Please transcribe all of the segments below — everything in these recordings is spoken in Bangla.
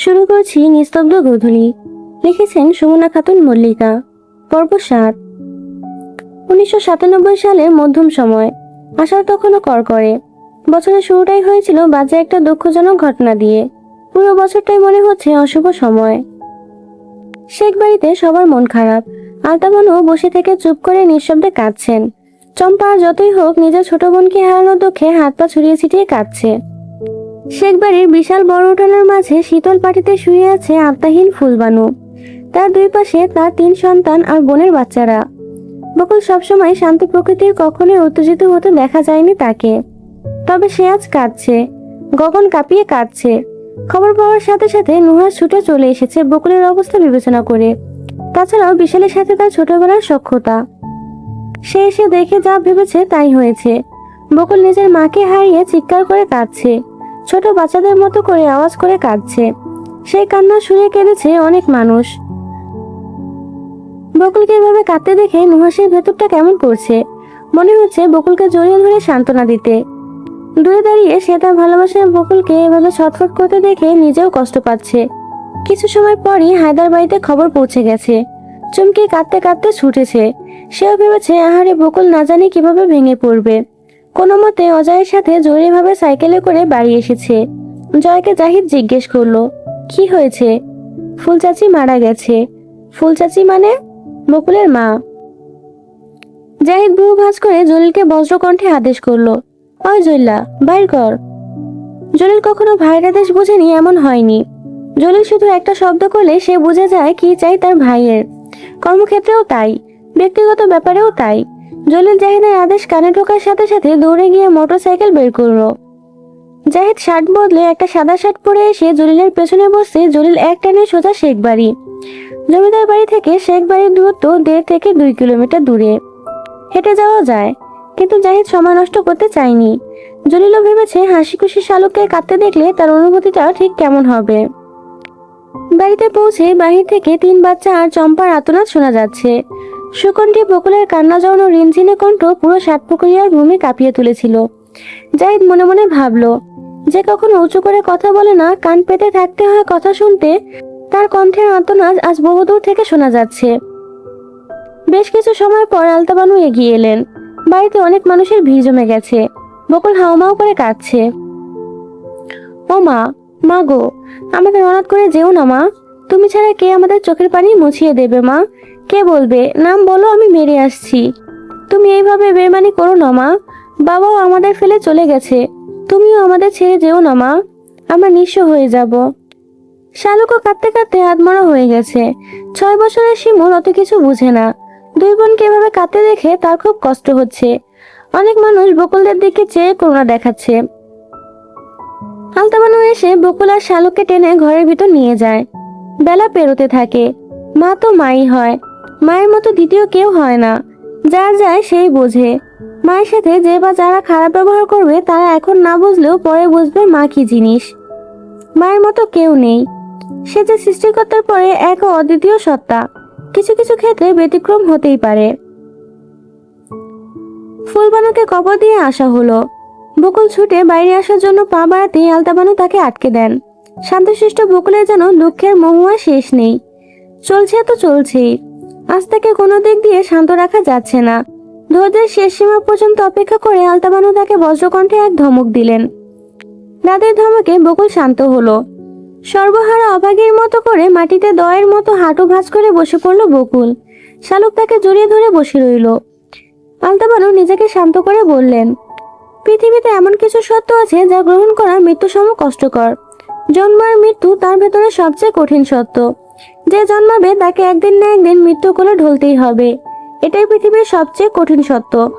শুরু করছি নিস্তব্ধ গোধূলি। লিখেছেন সুমনা খাতুন মল্লিকা। পর্ব সাত। উনিশশো সালের মধ্যম সময়। আষাঢ় তখনও কর করে। বছরের শুরুটাই হয়েছিল বাজে একটা দুঃখজনক ঘটনা দিয়ে। পুরো বছরটাই মনে হচ্ছে অশুভ সময়। শেখ বাড়িতে সবার মন খারাপ। আলতাবানু বসে থেকে চুপ করে নিঃশব্দে কাঁদছেন। চম্পা যতই হোক, নিজের ছোট বোনকে হারানোর দুঃখে হাত পা ছড়িয়ে ছিটিয়ে কাঁদছে। শেখ বাড়ির বিশাল বড় উঠানের মাঝে শীতল পাটিতে শুয়ে আছে আত্মাহীন ফুলবানু। তার দুই পাশে তার তিন সন্তান আর বোনের বাচ্চারা। বকুল সবসময় শান্ত প্রকৃতির কখনোই উত্তেজিত হতে দেখা যায়নি তাকে। তবে সে আজ কাঁদছে। গগন কাঁপিয়ে কাঁদছে। খবর পাওয়ার সাথে সাথে নুহার ছুটে চলে এসেছে বকুলের অবস্থা বিবেচনা করে। তাছাড়াও বিশালের সাথে তার ছোটবেলার সক্ষতা সে এসে দেখে যা ভেবেছে তাই হয়েছে। বকুল নিজের মাকে হারিয়ে চিৎকার করে কাঁদছে। ছোট বাচ্চাদের মতো করে আওয়াজ করে কাঁদছে। সেই কান্না শুনে কেঁদেছে অনেক মানুষ। বকুলকে এভাবে কাঁদতে দেখে নুহাসের ভেতরটা কেমন করছে। মনে হচ্ছে বকুলকে জড়িয়ে ধরে সান্ত্বনা দিতে। দূরে দাঁড়িয়ে সে তার ভালোবাসার বকুলকে এভাবে ছটফট করতে দেখে নিজেও কষ্ট পাচ্ছে। কিছু সময় পরই হায়দার বাড়িতে খবর পৌঁছে গেছে। চুমকি কাঁদতে কাঁদতে ছুটেছে। সেও ভেবেছে, আহারে, বকুল না জানি কীভাবে ভেঙে পড়বে। কোনো মতে অজয়ের সাথে জরুরিভাবে সাইকেলে করে বাড়ি এসেছে। জয়কে জাহিদ জিজ্ঞেস করল, কি হয়েছে? ফুল চাচি মারা গেছে। ফুল চাচি মানে? বকুলের মা। জাহিদ ভ্রু ভাঁজ করে জলিলকে বজ্রকণ্ঠে আদেশ করল, ওই জল্লা, বাইর কর। জলিল কখনো ভাইয়ের আদেশ বুঝেনি, এমন হয়নি। জলিল শুধু একটা শব্দ করলে সে বুঝে যায় কি চাই তার ভাইয়ের। কর্মক্ষেত্রেও তাই, ব্যক্তিগত ব্যাপারেও তাই। জলিল জাহিদের আদেশ কানে ঢোকার সাথে সাথে দৌড়ে গিয়ে মোটরসাইকেল বের করল। জাহিদ শার্ট বদলে একটা সাদা শার্ট পরে এসে জলিলের পেছনে বসে জলিল এক টানে সোজা শেখ বাড়ি। জমিদার বাড়ি থেকে শেখ বাড়ির দূরত্ব দেড় থেকে দুই কিলোমিটার দূরে। হেঁটে যাওয়া যায়, কিন্তু জাহিদ সময় নষ্ট করতে চায়নি। জলিলও ভেবেছে হাসি খুশি শালুককে কাঁদতে দেখলে তার অনুভূতিটা ঠিক কেমন হবে। বাড়িতে পৌঁছে বাহির থেকে তিন বাচ্চা আর চম্পার আতনাদ শোনা যাচ্ছে। সুকণ্ঠী বকুলের কান্না জড়ানো রিনঝিনে কণ্ঠ পুরো সাত পুকুরিয়ার ভূমি কাঁপিয়ে তুলেছিল। জাহিদ মনে মনে ভাবলো, যে কখনো উঁচু করে কথা বলে না, কান পেতে থাকতে হয় কথা শুনতে, তার কণ্ঠের আর্তনাদ আজ বহুদূর থেকে শোনা যাচ্ছে। বেশ কিছু সময় পর আলতাবানু এগিয়ে এলেন। বাড়িতে অনেক মানুষের ভিড় জমে গেছে। বকুল হাওমাও করে কাঁদছে। ও মা মা গো, আমাদের অনাথ করে যেও না মা। তুমি ছাড়া কে আমাদের চোখের পানি মুছিয়ে দেবে মা? কে বলবে? নাম বলো, আমি মেরে আসছি। তুমি এইভাবে বেমানি করো না, মা। বাবাও আমাদের ফেলে চলে গেছে। তুমিও আমাদের ছেড়ে যেও না, মা। আমরা নিঃস্ব হয়ে যাব। শালুকও কাঁদতে কাঁদতে আত্মরা হয়ে গেছে। ছয় বছরের শিমুল অত কিছু বুঝে না। দুই বোনকে এভাবে কাঁদতে দেখে তার খুব কষ্ট হচ্ছে। অনেক মানুষ বকুলদের দিকে চেয়ে করুণা দেখাচ্ছে। আলতাবানু এসে বকুল আর শালুককে টেনে ঘরের ভিতর নিয়ে যায়। বেলা পেরোতে থাকে। মা তো মাই হয়। মায়ের মতো দ্বিতীয় কেউ হয় না। যার যায় সেই বোঝে। মায়ের সাথে যে বা যারা খারাপ ব্যবহার করবে, তারা এখন না বুঝলেও পরে বুঝবে মা কি জিনিস। মায়ের মতো কেউ নেই। সে যে সৃষ্টিকর্তার পরে এক অদ্বিতীয় সত্তা। কিছু কিছু ক্ষেত্রে ব্যতিক্রম হতেই পারে। ফুলবানুকে কবর দিয়ে আসা হলো। বকুল ছুটে বাইরে আসার জন্য পা বাড়াতেই আলতাবানু তাকে আটকে দেন। শান্তশিষ্ট বকুলের যেন দুঃখের মহুয়া শেষ নেই। চলছে তো চলছেই। আজ থেকে কোনো দিক দিয়ে শান্ত রাখা যাচ্ছে না। ধৈর্যের শেষ সীমা পর্যন্ত অপেক্ষা করে আলতাবানু তাকে বজ্রকণ্ঠে এক ধমক দিলেন। দাদের ধমকে বকুল শান্ত হলো। সর্বহারা অভাগীর মতো করে মাটিতে দয়ের মতো হাঁটু ভাঁজ করে বসে পড়ল বকুল। শালুক তাকে জড়িয়ে ধরে বসে রইল। আলতাবানু নিজেকে শান্ত করে বললেন, পৃথিবীতে এমন কিছু সত্য আছে যা গ্রহণ করা মৃত্যু সম কষ্টকর। জন্ম আর মৃত্যু তার ভেতরে সবচেয়ে কঠিন সত্য। যে জন্মাবে তাকে একদিন না একদিন মৃত্যু কোলে ঢলতেই হবে। এটাই পৃথিবীর সবচেয়ে কঠিন সত্য।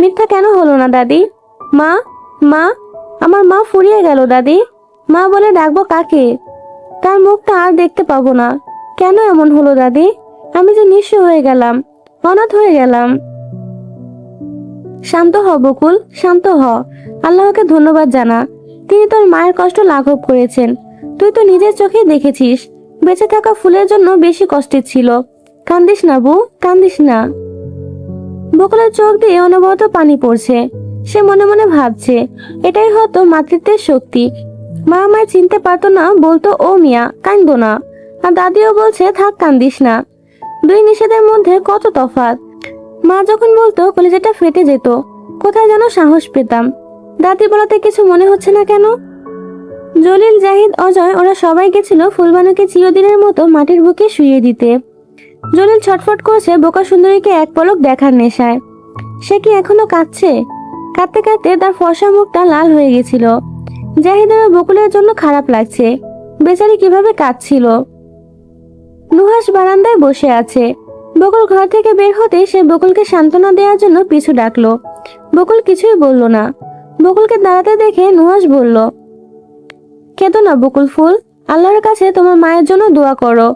মিথ্যা কেন হলো না, দাদি? মা মা, আমার মা ফুরিয়ে গেল, দাদি। মা বলে ডাকবো কাকে? তার মুখটা আর দেখতে পাবো না। কেন এমন হলো, দাদি? আমি যে নিঃস্ব হয়ে গেলাম, অনাথ হয়ে গেলাম। শান্ত হ, বকুল, শান্ত হ। আল্লাহকে ধন্যবাদ জানা। তিনি তোর মায়ের কষ্ট লাঘব করেছেন। তুই তো নিজের চোখে দেখেছিস। বেঁচে থাকা ফুলের জন্য বেশি কষ্টের ছিল। কান্দিস না বউ, কান্দিস না। বকুলের চোখ দিয়ে অনবরত পানি পড়ছে। সে মনে মনে ভাবছে, এটাই হয়তো মাতৃত্বের শক্তি। মা আমায় চিনতে পারতো না, বলতো, ও মিয়া কান্দো না। আর দাদিও বলছে, থাক, কান্দিস না। দুই নিষেধের মধ্যে কত তফাৎ। মা যখন বলতো কলেজেটা ফেটে যেত, কোথায় যেন সাহস পেতাম। দাদি বলাতে কিছু মনে হচ্ছে না কেন? জলিল, জাহিদ, অজয়, ওরা সবাই গেছিল ফুলবানুকে চিরদিনের মতো মাটির বুকে শুয়ে দিতে। জলিল ছটফট করছে বোকা সুন্দরীকে এক পলক দেখার নেশায়। সে কি এখনও কাঁদছে? কাঁদতে কাঁদতে তার ফর্সা মুখটা লাল হয়ে গেছিল। জাহিদের বকুলের জন্য খারাপ লাগছে। বেচারি কীভাবে কাঁদছিল? নুহাস বারান্দায় বসে আছে। বকুল ঘর থেকে বের হতে সে বকুলকে সান্ত্বনা দেওয়ার জন্য পিছু ডাকলো। বকুল কিছুই বলল না। বকুলকে দাঁড়াতে দেখে নুহাস বলল কেঁদো না, বকুল ফুল। আল্লাহর কাছে তোমার মায়ের জন্য দোয়া করো।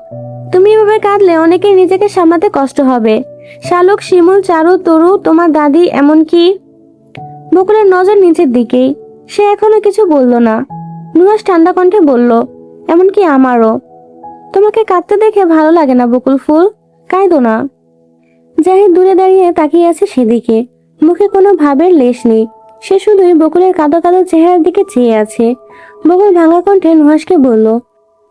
তুমি এভাবে কাঁদলে অনেকে নিজেকে সামলাতে কষ্ট হবে। শালুক, শিমুল, চারু, তরু, তোমার দাদি, এমনকি বকুলের নজর নিচের দিকেই। সে এখনও কিছু বলল না। নুহাস ঠান্ডা কণ্ঠে বলল, এমনকি আমারও। তোমাকে কাঁদতে দেখে ভালো লাগে না, বকুল ফুল। কাঁদো না। জাহিদ দূরে দাঁড়িয়ে তাকিয়ে আছে সেদিকে। মুখে কোনো ভাবের লেশ নেই। সে শুধুই বকুলের কাদো কাদো চেহারার দিকে চেয়ে আছে। বকুল ভাঙা কণ্ঠে নুহাসকে বলল,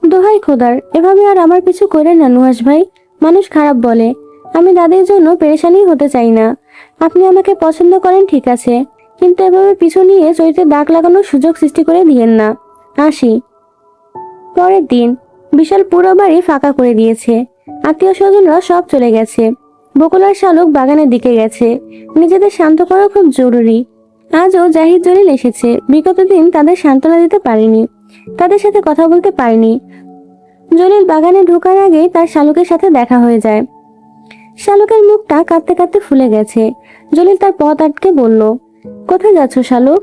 দোহাই খোদার, এভাবে আর আমার পিছু করে না নুহাস ভাই। মানুষ খারাপ বলে, আমি দাদির জন্য পেরেশানি হতে চাই না। আপনি আমাকে পছন্দ করেন, ঠিক আছে। কিন্তু এভাবে পিছু নিয়ে চরিত্রে দাগ লাগানোর সুযোগ সৃষ্টি করে দিয়েন না। আসি। পরের দিন, বিশাল পুরো বাড়ি ফাঁকা করে দিয়েছে। আত্মীয় স্বজনরা সব চলে গেছে। বকুলার শালুক বাগানের দিকে গেছে। নিজেদের শান্ত করা খুব জরুরি। আজও জাহিদ জলিল এসেছে। বিগত দিন তাদের সান্ত্বনা দিতে পারেনি। তাদের সাথে কথা বলতে পারেনি। জলিল বাগানে ঢোকার আগে তার শালুকের সাথে দেখা হয়ে যায়। শালুকের মুখটা কাঁদতে কাঁদতে ফুলে গেছে। জলিল তার পথ আটকে বলল, কোথায় যাচ্ছ শালুক?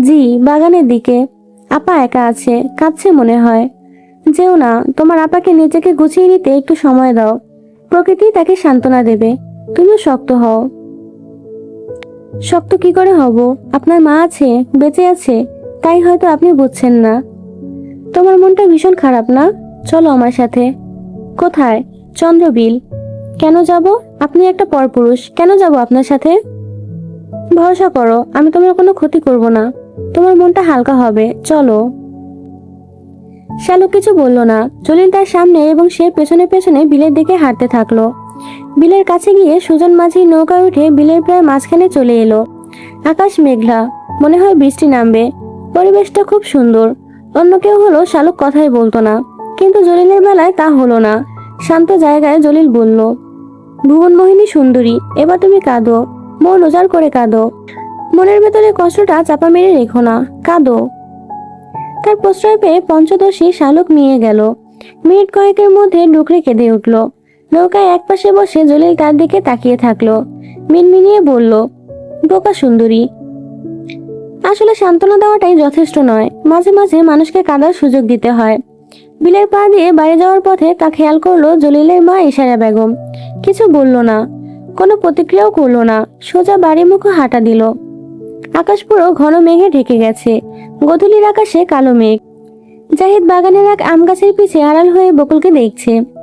জি, বাগানের দিকে। আপা একা আছে, কাঁদছে মনে হয়। যেও না, তোমার আপাকে নিজেকে গুছিয়ে নিতে একটু সময় দাও। প্রকৃতি তাকে সান্ত্বনা দেবে। তুমিও শক্ত হও। শক্ত কি করে হব? আপনার মা আছে, বেঁচে আছে, তাই হয়তো আপনি বুঝছেন না। তোমার মনটা ভীষণ খারাপ না? চলো আমার সাথে। কোথায়? চন্দ্রবিল। কেন যাব? আপনি একটা পরপুরুষ, কেন যাব আপনার সাথে? ভরসা করো, আমি তোমার কোনো ক্ষতি করব না। তোমার মনটা হালকা হবে, চলো। শ্যালক কিছু বলল না। জলিল তার সামনে এবং সে পেছনে পেছনে বিলের দিকে হাঁটতে থাকল। বিলের কাছে গিয়ে সুজন মাঝি নৌকা উঠে বিলের প্রায় মাঝখানে চলে এলো। আকাশ মেঘলা, মনে হয় বৃষ্টি নামবে। পরিবেশটা খুব সুন্দর। অন্য কেউ হলো শালুক কথাই বলতো না। কিন্তু জলিলের বেলায় তা হলো না। শান্ত জায়গায় জলিল বলল, ভুবন মোহিনী সুন্দরী, এবার তুমি কাঁদো। মন উজাড় করে কাঁদো। মনের ভেতরে কষ্টটা চাপা মেরে রেখো না, কাঁদো। তার প্রশ্রয় পেয়ে পঞ্চদশী শালুক নিয়ে গেল। মিনিট কয়েকের মধ্যে ডুকরে কেঁদে উঠল। নৌকায় একপাশে বসে জলিল তার দিকে তাকিয়ে থাকল। মিনমিনিয়ে বলল, বোকা সুন্দরী। আসলে সান্ত্বনা দেওয়াটাই যথেষ্ট নয়। মাঝে মাঝে মানুষকে কাঁদার সুযোগ দিতে হয়। বিলের পা দিয়ে বাড়ি যাওয়ার পথে তা খেয়াল করল জলিলের মা ইশারা বেগম। কিছু বলল না, কোনো প্রতিক্রিয়াও করল না। সোজা বাড়ি মুখো হাঁটা দিল। আকাশ পুরো ঘন মেঘে ঢেকে গেছে। গধূলির আকাশে কালো মেঘ। জাহিদ বাগানের এক আম গাছের পিছে আড়াল হয়ে বকুলকে দেখছে।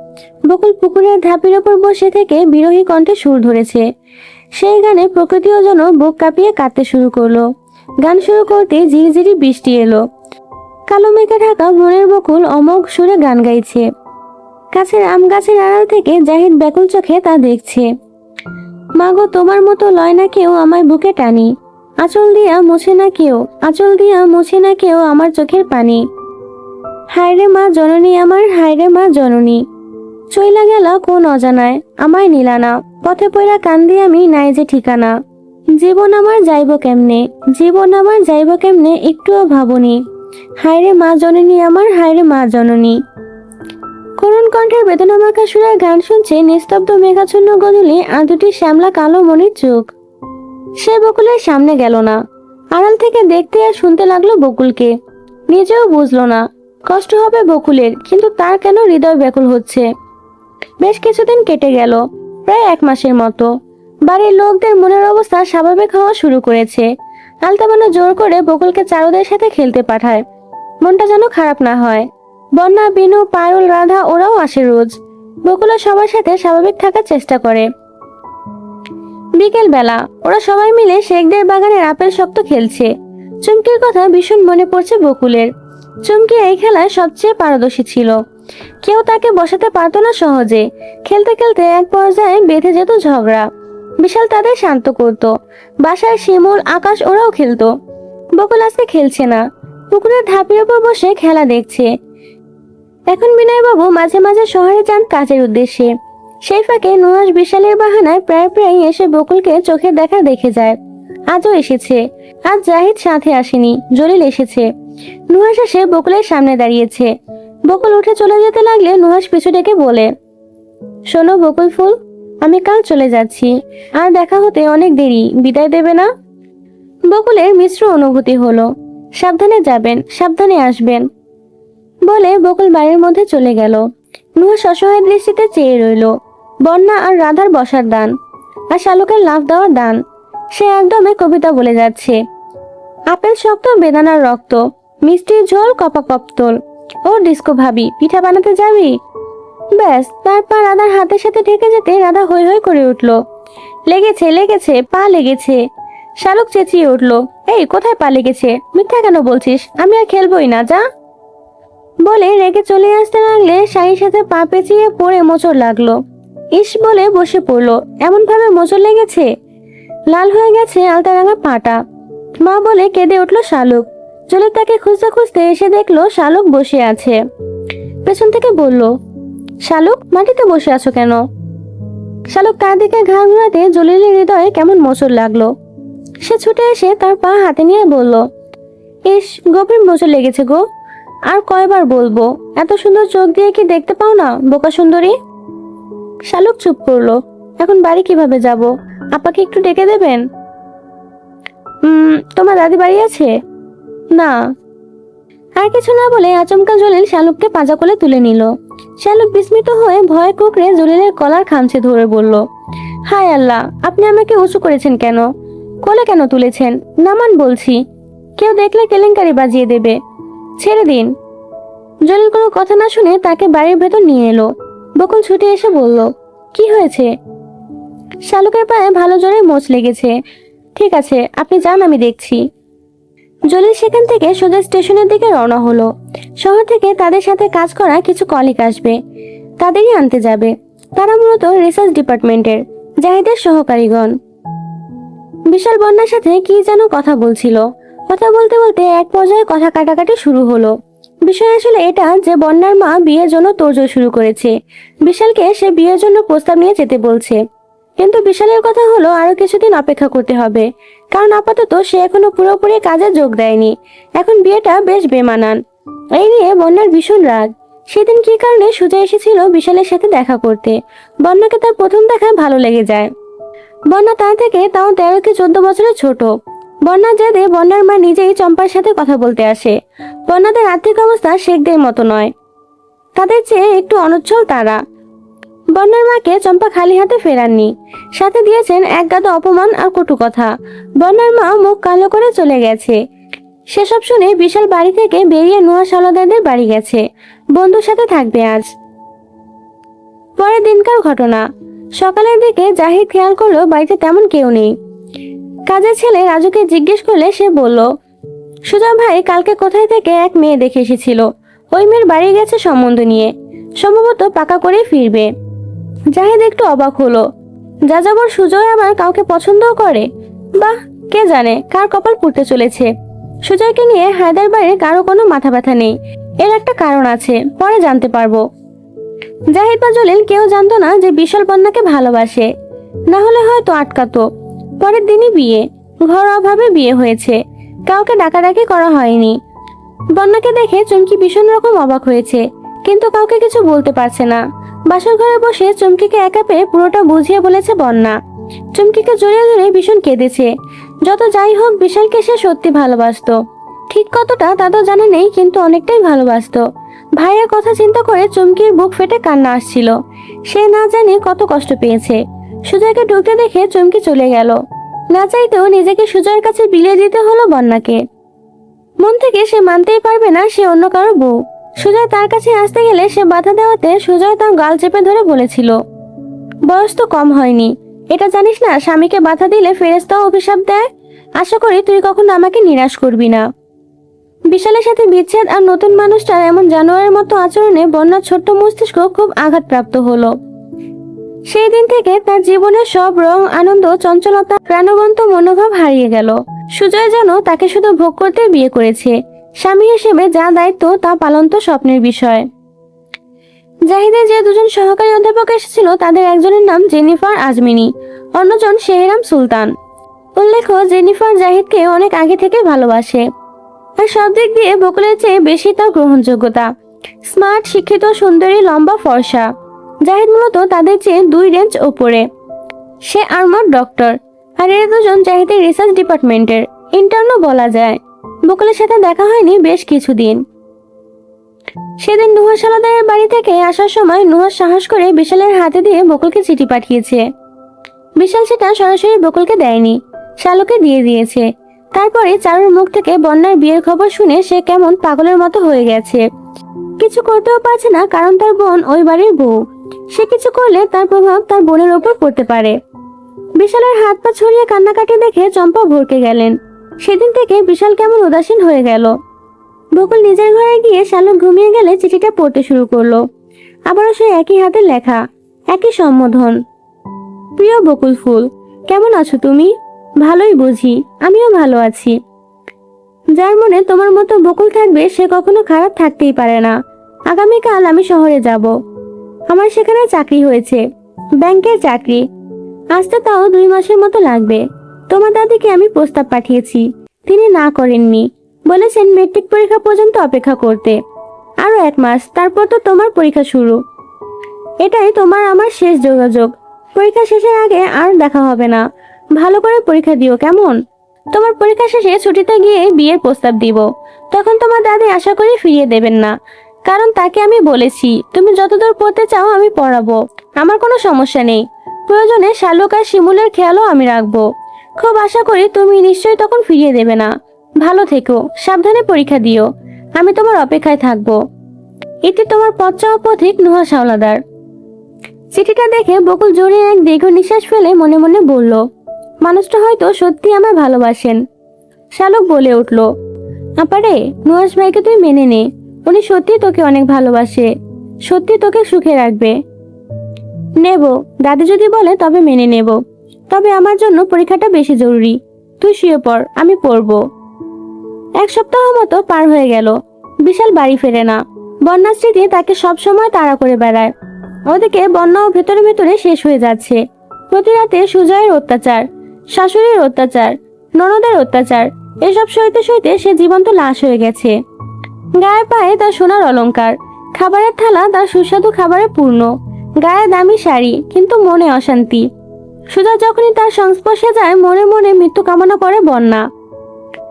বকুল পুকুরের ধাপের ওপর বসে থেকে বিরহী কণ্ঠে সুর ধরেছে। সেই গানে প্রকৃতিও যেন বুক কাঁপিয়ে কাঁদতে শুরু করল। গান শুরু করতে ঝিরিঝিরি বৃষ্টি এলো। কালো মেঘে ঢাকা মনের বকুল অমোঘ সুরে গান গাইছে। কাছের আম গাছের আড়াল থেকে জাহিদ ব্যাকুল চোখে তা দেখছে। মাগো, তোমার মতো লয় না কেউ আমায় বুকে টানি। আঁচল দিয়া মুছে না কেউ, আঁচল দিয়া মুছে না কেউ আমার চোখের পানি। হায়রে মা জননী আমার, হায়রে মা জননী। চইলা গেল কোন অজানায়। আমায় নিলা না। পথে পয়রা কান্দি আমি নাই যে ঠিকানা। জীবন আমার যাইব কেমনে? জীবন আমার যাইব কেমনে একটুও ভাবনি। হায়রে মা জননী আমার, হায়রে মা জননী। করুণ কণ্ঠের বেদনা মাখা সুরের গান শুনছে নিস্তব্ধ মেঘাচ্ছন্ন গদুলি আর দুটি শ্যামলা কালো মনির চোখ। সে বকুলের সামনে গেল না। আড়াল থেকে দেখতে আর শুনতে লাগল বকুলকে। নিজেও বুঝলো না। কষ্ট হবে বকুলের, কিন্তু তার কেন হৃদয় ব্যাকুল হচ্ছে? বেশ কিছুদিন কেটে গেল, প্রায় এক মাসের মতো। বাড়ির লোকদের মনের অবস্থা স্বাভাবিক হওয়া শুরু করেছে। আলতাবানো জোর করে বকুলকে চারুদের সাথে খেলতে পাঠায়। মনটা যেন খারাপ না হয়। বন্যা, বিনু পারুল রাধা ওরাও আসে রোজ। বকুলা সবার সাথে স্বাভাবিক থাকার চেষ্টা করে। বিকেল বেলা ওরা সবাই মিলে শেখদের বাগানের আপেল শক্ত খেলছে। চুমকির কথা ভীষণ মনে পড়ছে বকুলের। চুমকি এই খেলায় সবচেয়ে পারদর্শী ছিল। কেউ তাকে বসাতে পারতো না সহজে। খেলতে খেলতে এক পর্যায়ে বেঁধে যেত ঝগড়া। বিশাল তাদের শান্ত করত। বাসায় শিমুল, আকাশ ওরাও খেলতো। বকুল আজকে খেলছে না। পুকুরের ধাপের উপর বসে খেলা দেখছে। এখন বিনয়বাবু মাঝে মাঝে শহরে যান কাজের উদ্দেশ্যে। সেই ফাঁকে নুহাস বিশালের বাহানায় প্রায় প্রায় এসে বকুলকে চোখের দেখা দেখে যায়। আজও এসেছে। আজ জাহিদ সাথে আসেনি। জলিল এসেছে। নুহাস এসে বকুলের সামনে দাঁড়িয়েছে। বকুল উঠে চলে যেতে লাগলে নুহাস পিছু ডেকে বলে, শোনো বকুল ফুল, আমি কাল চলে যাচ্ছি। আর দেখা হতে অনেক দেরি, বিদায় দেবে না? বকুলের মিশ্র অনুভূতি হলো, সাবধানে যাবেন, সাবধানে আসবেন। বলে বকুল বাড়ির মধ্যে চলে গেল। নুহাস অসহায় দৃষ্টিতে চেয়ে রইল, বন্যা আর রাধার বসার দান আর শালুকের লাভ দেওয়ার দান। সে একদমে কবিতা বলে যাচ্ছে। আপেল শক্ত, বেদানার রক্ত, মিষ্টির ঝোল কপা কপ্তল ও ডিস্কো ভাবি, পিঠা বানাতে যাবি? ব্যাস, তারপর রাধার হাতের সাথে ঢেকে যেতে রাধা হৈ হৈ করে উঠল। লেগেছে লেগেছে, পা লেগেছে। শালুক চেঁচিয়ে উঠল, এই, কোথায় পা লেগেছে? মিথ্যা কেন বলছিস? আমি আর খেলবই না, যা। বলে রেগে চলে আসতে লাগলে শাড়ির সাথে পা পেঁচিয়ে পড়ে মোচড় লাগল। ইস বলে বসে পড়ল এমন ভাবে মোচড় লেগেছে? লাল হয়ে গেছে আলতা রাঙা পাটা। মা বলে কেঁদে উঠল শালুক চলে তাকে খুঁজতে খুঁজতে এসে দেখল শালুক বসে আছে। পেছন থেকে বলল, শালুক, মাটিতে বসে আছো কেন? শালুক তার দিকে ঘা ঘুরাতে জলিলের হৃদয়ে কেমন মোচড় লাগল। সে ছুটে এসে তার পা হাতে নিয়ে বলল, ইস, গভীর মোচড় লেগেছে গো। আর কয়বার বলব? এত সুন্দর চোখ দিয়ে কি দেখতে পাও না, বোকা সুন্দরী? শালুক চুপ করল, এখন বাড়ি কীভাবে যাব? আপাকে একটু ডেকে দেবেন? তোমার দাদি বাড়ি আছে? না। আর কিছু না বলে আচমকা জলিল শালুককে পাজা কোলে তুলে নিল। শালুক বিস্মিত হয়ে ভয় কুকড়ে জলিলের কলার খামচে ধরে বলল, হায় আল্লাহ, আপনি আমাকে উঁচু করেছেন কেন? কোলে কেন তুলেছেন? নামান বলছি। কেউ দেখলে কেলেঙ্কারি বাজিয়ে দেবে। ছেড়ে দিন। জলিল কোনো কথা না শুনে তাকে বাড়ির ভেতর নিয়ে এলো। বকুল ছুটে এসে বলল, কি হয়েছে? শালুকের পায়ে ভালো জোরে মোচ লেগেছে। ঠিক আছে, আপনি যান, আমি দেখছি। জলিল সেখান থেকে সোজা স্টেশনের দিকে রওনা হলো। শহর থেকে তাদের সাথে কাজ করা কিছু কলিক আসবে। তাদেরই আনতে যাবে। তারা মূলত রিসার্চ ডিপার্টমেন্টের জাহিদের সহকারীগণ। বিশাল বন্যার সাথে কি যেন কথা বলছিল। কথা বলতে বলতে এক পর্যায়ে কথা কাটাকাটি শুরু হলো। বিষয় আসলে এটা যে বন্যার মা বিয়ের জন্য তোড়জোড় শুরু করেছে। বিশালকে সে বিয়ের জন্য প্রস্তাব নিয়ে যেতে বলছে। কিন্তু বিশালের কথা হলো আরও কিছুদিন অপেক্ষা করতে হবে। কারণ আপাতত সে এখনও পুরোপুরি কাজে যোগ দেয়নি। এখন বিয়েটা বেশ বেমানান। এই নিয়ে বন্যার ভীষণ রাগ। সেদিন কি কারণে সুজা এসেছিল বিশালের সাথে দেখা করতে? বন্যাকে তার প্রথম দেখায় ভালো লেগে যায়। বন্যা তার থেকে তাও তেরো কি চোদ্দ বছরের ছোট। বন্যা জেদে বন্যার মা নিজেই চম্পার সাথে কথা বলতে আসে। বন্যাদের আর্থিক অবস্থা শেখদের মতো নয়। তাদের চেয়ে একটু অনচ্ছল তারা। বন্যার মাকে চম্পা খালি হাতে ফেরাননি। সাথে দিয়েছেন এক গাদা অপমান আর কটু কথা। বন্যার মা মুখ কালো করে চলে গেছে। সেসব শুনে বিশাল বাড়ি থেকে বেরিয়ে নোয়া সালদারদের বাড়ি গেছে। বন্ধুর সাথে থাকবে আজ। পরের দিনকার ঘটনা। সকালের দিকে জাহিদ খেয়াল করল বাড়িতে তেমন কেউ নেই। কাজের ছেলে রাজুকে জিজ্ঞেস করলে সে বলল সুজা ভাই, কালকে কোথায় থেকে এক মেয়ে দেখে এসেছিল? ওই মেয়ের বাড়ি গেছে সম্বন্ধ নিয়ে। সম্ভবত পাকা করে ফিরবে। জাহিদ একটু অবাক হলো। যাযাবর সুজয় আবার কাউকে পছন্দও করে? বাহ, কে জানে কার কপাল পুড়তে চলেছে। সুজয়কে নিয়ে হায়দার বাড়ির কারও কোনো মাথা ব্যথা নেই। এর একটা কারণ আছে, পরে জানতে পারব। জাহিদ বা জলিল কেউ জানতো না যে বিশাল বন্যাকে ভালোবাসে। না হলে হয়তো আটকাতো। পরের দিনই বিয়ে। ঘর অভাবে বিয়ে হয়েছে। কাউকে ডাকাডাকি করা হয়নি। বন্যাকে দেখে চুমকি ভীষণ রকম অবাক হয়েছে। কিন্তু কাউকে কিছু বলতে পারছে না। বাসর ঘরে বসে চুমকিকে একা পেয়ে পুরোটা বুঝিয়ে বলেছে বন্যা। চুমকিকে জড়িয়ে ধরে ভীষণ কেঁদেছে। যত যাই হোক, বিশালকে সে সত্যি ভালোবাসতো। ঠিক কতটা তা তো জানা নেই, কিন্তু অনেকটাই ভালোবাসতো। ভাইয়ের কথা চিন্তা করে চুমকির বুক ফেটে কান্না আসছিল। সে না জানে কত কষ্ট পেয়েছে। সুজয়কে ঢুকতে দেখে চুমকি চলে গেল। না চাইতেও নিজেকে সুজয়ের কাছে বিলিয়ে দিতে হলো বন্যাকে। মন থেকে সে মানতেই পারবে না সে অন্য কারও বউ। সুজয় তার কাছে আসতে গেলে সে বাধা দেওয়াতে সুজয় তার গাল চেপে ধরে বলেছিল, বয়স তো কম হয়নি। এটা জানিস না, স্বামীকে বাধা দিলে ফেরেস্তাও অভিশাপ দেয়? আশা করি তুই কখনো আমাকে নিরাশ করবি না। বিশালের সাথে বিচ্ছেদ আর নতুন মানুষটার এমন জানোয়ারের মতো আচরণে বন্যার ছোট্ট মস্তিষ্ক খুব আঘাতপ্রাপ্ত হলো। সেই দিন থেকে তার জীবনের সব রং, আনন্দ, চঞ্চলতা, প্রাণবন্ত মনোভাব হারিয়ে গেল। সুজয় যেন তাকে শুধু ভোগ করতে বিয়ে করেছে। স্বামী হিসেবে যা দায়িত্ব, তা পালন তো স্বপ্নের বিষয়। জাহিদের যে দুজন সহকারী অধ্যাপক এসেছিল, তাদের একজনের নাম জেনিফার আজমিনী, অন্যজন শেহরাম সুলতান। উল্লেখ্য, জেনিফার জাহিদকে অনেক আগে থেকে ভালোবাসে। আর সব দিক দিয়ে বকুলের চেয়ে বেশি তার গ্রহণযোগ্যতা। স্মার্ট, শিক্ষিত, সুন্দরী, লম্বা, ফর্সা। জাহিদ মূলত তাদের চেয়ে দুই রেঞ্জ ওপরে। সে আর্মার ডক্টর, আর এরা দুজন জাহিদের রিসার্চ ডিপার্টমেন্টের। ইন্টার্নও বলা যায়। বকুলের সাথে দেখা হয়নি বেশ কিছুদিন। সেদিন নুহা আলাদারের বাড়ি থেকে আসার সময় নুহাস সাহস করে বিশালের হাতে দিয়ে বকুলকে চিঠি পাঠিয়েছে। বিশাল সেটা সরাসরি বকুলকে দেয়নি, শালুকে দিয়ে দিয়েছে। তারপরে চারুর মুখ থেকে বন্যার বিয়ের খবর শুনে সে কেমন পাগলের মতো হয়ে গেছে। কিছু করতেও পারছে না কারণ তার বোন ওই বাড়ির বউ। সে কিছু করলে তার প্রভাব তার বোনের ওপর পড়তে পারে। বিশালের হাত পা ছড়িয়ে কান্নাকাটি দেখে চম্পা ভরকে গেলেন। সেদিন থেকে বিশাল কেমন উদাসীন হয়ে গেল। বকুল নিজের ঘরে গিয়ে শালুক ঘুমিয়ে গেলে চিঠিটা পড়তে শুরু করল। আবারও সে একই হাতের লেখা, একই সম্বোধন। প্রিয় বকুল ফুল, কেমন আছো তুমি? ভালোই বুঝি, আমিও ভালো আছি। যার মনে তোমার মতো বকুল থাকবে সে কখনো খারাপ থাকতেই পারে না। আগামীকাল আমি শহরে যাব। আমার সেখানে চাকরি হয়েছে, ব্যাংকের চাকরি। আসতে তাও দুই মাসের মতো লাগবে। তোমার দাদিকে আমি প্রস্তাব পাঠিয়েছি। তিনি না করেননি। বলেছেন মেট্রিক পরীক্ষা পর্যন্ত অপেক্ষা করতে। আরও এক মাস, তারপর তো তোমার পরীক্ষা শুরু। এটাই তোমার আমার শেষ যোগাযোগ। পরীক্ষা শেষের আগে আর দেখা হবে না। ভালো করে পরীক্ষা দিও, কেমন? তোমার পরীক্ষা শেষে ছুটিতে গিয়ে বিয়ের প্রস্তাব দিব। তখন তোমার দাদি আশা করি ফিরিয়ে দেবেন না। কারণ তাকে আমি বলেছি, তুমি যতদূর পড়তে চাও আমি পড়াবো। আমার কোনো সমস্যা নেই। প্রয়োজনে শালুক আর শিমুলের খেয়ালও আমি রাখব। খুব আশা করি তুমি নিশ্চয়ই তখন ফিরিয়ে দেবে না। ভালো থেকো, সাবধানে পরীক্ষা দিও। আমি তোমার অপেক্ষায় থাকব। এতে তোমার পথ চাওয়া পথিক নুহা শাওলাদার। চিঠিটা দেখে বকুল জোরে এক দীর্ঘ নিঃশ্বাস ফেলে মনে মনে বলল, মানুষটা হয়তো সত্যি আমায় ভালোবাসেন। শালক বলে উঠল, আপারে, নুহাস ভাইকে তুই মেনে নে। উনি সত্যি তোকে অনেক ভালোবাসে। সত্যি তোকে সুখে রাখবে। নেব, দাদি যদি বলে তবে মেনে নেব। তবে আমার জন্য পরীক্ষাটা বেশি জরুরি। তুই শুয়ে পড়, আমি পড়ব। এক সপ্তাহ মতো পার হয়ে গেল। বিশাল বাড়ি ফেরে না। বন্যার স্মৃতি তাকে সব সময় তাড়া করে বেড়ায়। ওদিকে বন্যাও ভেতরে ভেতরে শেষ হয়ে যাচ্ছে। প্রতি রাতে সুজয়ের অত্যাচার, শাশুড়ির অত্যাচার, ননদের অত্যাচার, এসব সইতে সইতে সে জীবন্ত লাশ হয়ে গেছে। গায়ে পায়ে তার সোনার অলংকার, খাবারের থালা তার সুস্বাদু খাবারে পূর্ণ। গায়ে দামি শাড়ি, কিন্তু মনে অশান্তি। সুজা যখনই তার সংস্পর্শে যায়, মনে মনে মৃত্যু কামনা করে বন্যা।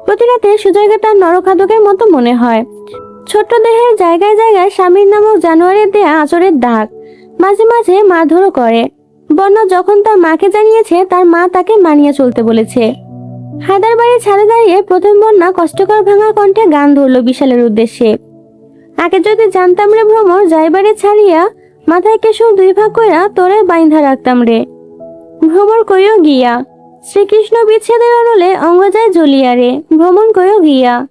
প্রতি রাতে সুজয়কে তার নরখাদকের মতো মনে হয়। ছোট্ট দেহের জায়গায় জায়গায় স্বামীর নামক জানুয়ারির দেয়া আচরের দাগ মাঝে মাঝে মারধরও করে। বন্যা যখন তার মাকে জানিয়েছে, তার মা তাকে মানিয়ে চলতে বলেছে। হায়দার বাড়ি ছাড়ে দাঁড়িয়ে প্রথম বন্যা কষ্টকর ভাঙা কণ্ঠে গান ধরল বিশালের উদ্দেশ্যে। আগে যদি জানতাম রে ভ্রমর, যাইবারে ছাড়িয়া মাথায় কেশর দুই ভাগ কইরা তোরে বাইন্ধা রাখতাম রে। ভ্রমর কইও গিয়া। শ্রীকৃষ্ণ বিচ্ছেদের অনলে অঙ্গ যায় রে ভ্রমণ কইও গিয়া।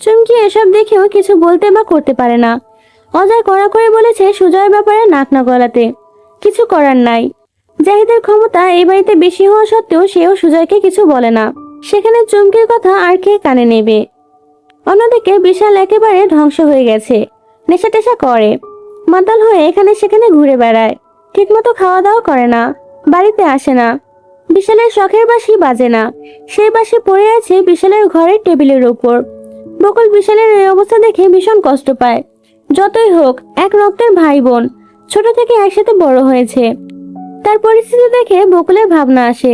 চুমকি এসব দেখেও কিছু বলতে বা করতে পারে না। অজয় কড়া করে বলেছে সুজয়ের ব্যাপারে নাক না গলাতে। কিছু করার নাই। জাহিদের ক্ষমতা এই বাড়িতে বেশি হওয়া সত্ত্বেও সেও সুজয়কে কিছু বলে না। সেখানে চুমকির কথা আর কে কানে নেবে? অন্যদিকে বিশাল একেবারে ধ্বংস হয়ে গেছে। নেশা টেশা করে। মাতাল হয়ে এখানে সেখানে ঘুরে বেড়ায়। ঠিকমতো খাওয়া দাওয়া করে না, বাড়িতে আসে না। বিশালের শখের বাঁশি বাজে না। সেই বাঁশি পড়ে আছে বিশালের ঘরের টেবিলের উপর। বকুল বিশালের এই অবস্থা দেখে ভীষণ কষ্ট পায়। যতই হোক, এক রক্তের ভাই বোন ছোট থেকে একসাথে বড় হয়েছে। তার পরিস্থিতি দেখে বকুলের ভাবনা আসে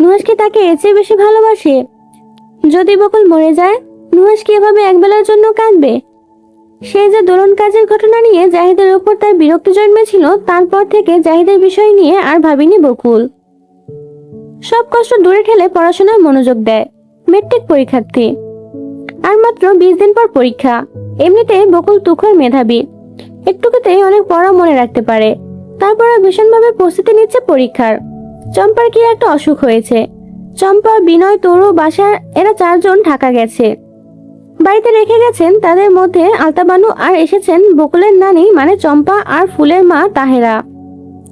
নুহাস কি তাকে এর চেয়ে বেশি ভালোবাসে? যদি বকুল মরে যায় নুহাস কি এভাবে একবেলার জন্য কাঁদবে? সে যে দোলন কাজের ঘটনা নিয়ে জাহিদের উপর তার বিরক্তি জন্মেছিল, তারপর থেকে জাহিদের বিষয় নিয়ে আর ভাবিনি বকুল। সব কষ্ট দূরে ঠেলে পড়াশোনায় মনোযোগ দেয়, মেট্রিক পরীক্ষার্থী। আর মাত্র বিশ দিন পর পরীক্ষা। এমনিতে বকুল তুখর মেধাবী। একটুকুতেই অনেক পড়া মনে রাখতে পারে। তারপর ভীষণভাবে প্রস্তুতি নিচ্ছে পরীক্ষার। চম্পার কি একটা অসুখ হয়েছে। চম্পা, বিনয়, তরু, বাসার, এরা চারজন ঢাকা গেছে। বাড়িতে রেখে গেছেন, তাদের মধ্যে আলতাবানু আর এসেছেন বকুলের নানি মানে চম্পা আর ফুলের মা তাহেরা।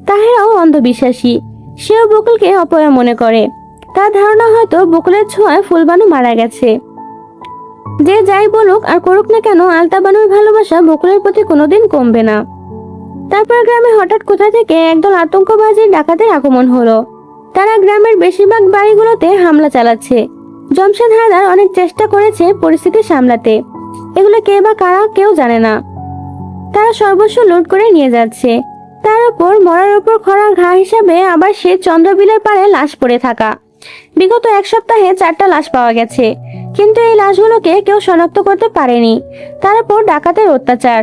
তাহেরাও অন্ধবিশ্বাসী, সেও বকুলকে অপয়া মনে করে। তার ধারণা হয়তো বকুলের ছোঁয়ায় ফুলবানু মারা গেছে। যে যাই বলুক আর করুক না কেন, আলতাবানুর ভালোবাসা বকুলের প্রতি কোনোদিন কমবে না। তারপর গ্রামে হঠাৎ কোথা থেকে একদল আতঙ্কবাজি ডাকাতের আগমন হলো। তারা গ্রামের বেশিরভাগ বাড়িগুলোতে হামলা চালাচ্ছে। জমশেদ হায়দার অনেক চেষ্টা করেছে পরিস্থিতি সামলাতে। এগুলো কে বা কারা কেউ জানে না। তারা সর্বস্ব লুট করে নিয়ে যাচ্ছে। তার উপর মরার উপর খরা ঘা হিসাবে আবার সে চন্দ্রবিলের পাড়ে লাশ পড়ে থাকা। বিগত এক সপ্তাহে চারটা লাশ পাওয়া গেছে। কিন্তু এই লাশগুলোকে কেউ শনাক্ত করতে পারেনি। তার উপর ডাকাতের অত্যাচার।